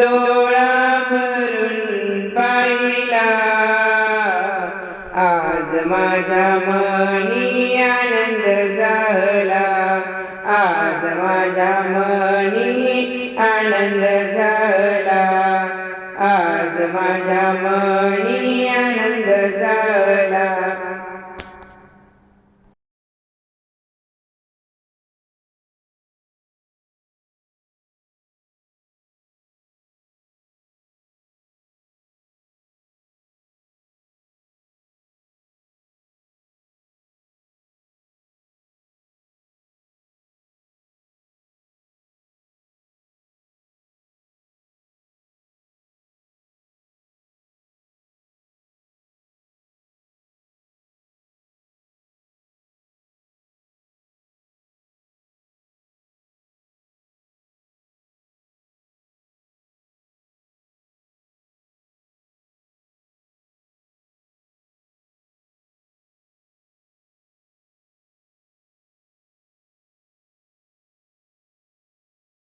डोळा भरून पाहिला. आज माझ्या मनी आनंद झाला. आज माझ्या मनी आनंद झाला. आज माझ्या मनी आनंद झाला.